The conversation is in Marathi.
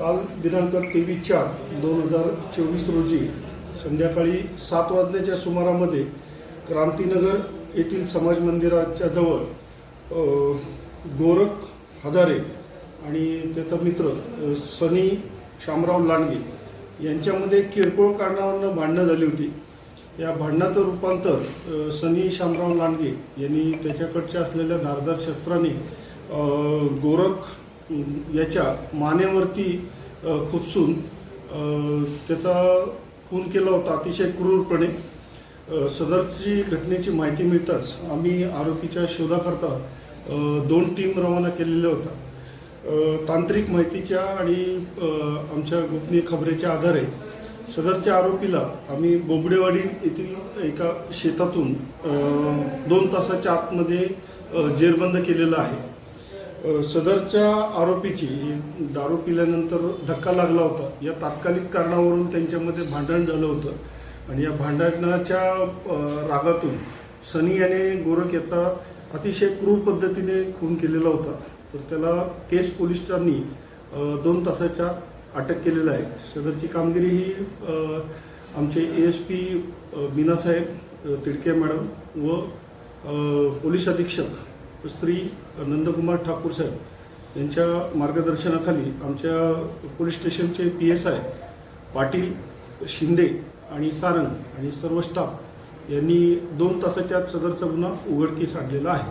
काल दिनांक तेवीस चार दोन हजार चोवीस रोजी संध्याकाळी सात वाजल्याच्या सुमारामध्ये क्रांतीनगर येथील समाज मंदिराच्या जवळ गोरख हजारे आणि त्याचा मित्र सनी शामराव लांडगे यांच्यामध्ये किरकोळ कारणावरनं भांडणं झाली होती. या भांडणाचं रूपांतर सनी शामराव लांडगे यांनी त्याच्याकडच्या असलेल्या धारदार शस्त्राने गोरख याच्या मानेवरती खुपसून त्याचा खून केला होता अतिशय क्रूरपणे. सदरची घटनेची माहिती मिळताच आम्ही आरोपीच्या शोधाकरता दोन टीम रवाना केलेल्या होत्या. तांत्रिक माहितीच्या आणि आमच्या गोपनीय खबरेच्या आधारे सदरच्या आरोपीला आम्ही बोबडेवाडी येथील एका शेतातून दोन तासाच्या आतमध्ये जेरबंद केलेलं आहे. सदरच्या आरोपीची दारू पिल्यानंतर धक्का लागला होता. या तात्कालिक कारणावरून त्यांच्यामध्ये भांडण झालं होतं. आणि या भांडणाच्या रागातून सनी याने गोरख याचा अतिशय क्रूर पद्धतीने खून केलेला होता. तर त्याला केस पोलिसांनी दोन तासाच्या अटक केलेलं आहे. सदरची कामगिरी ही आमचे ए एस पी मीनासाहेब तिडके मॅडम व पोलीस अधीक्षक श्री नंदकुमार ठाकूर साहेब यांच्या मार्गदर्शनाखाली आमच्या पोलीस स्टेशनचे P S I Patil Shinde आणि सारंग आणि सर्व स्टाफ यांनी दोन तासाच्या आत सदरचा गुन्हा उघडकीस आणलेला आहे.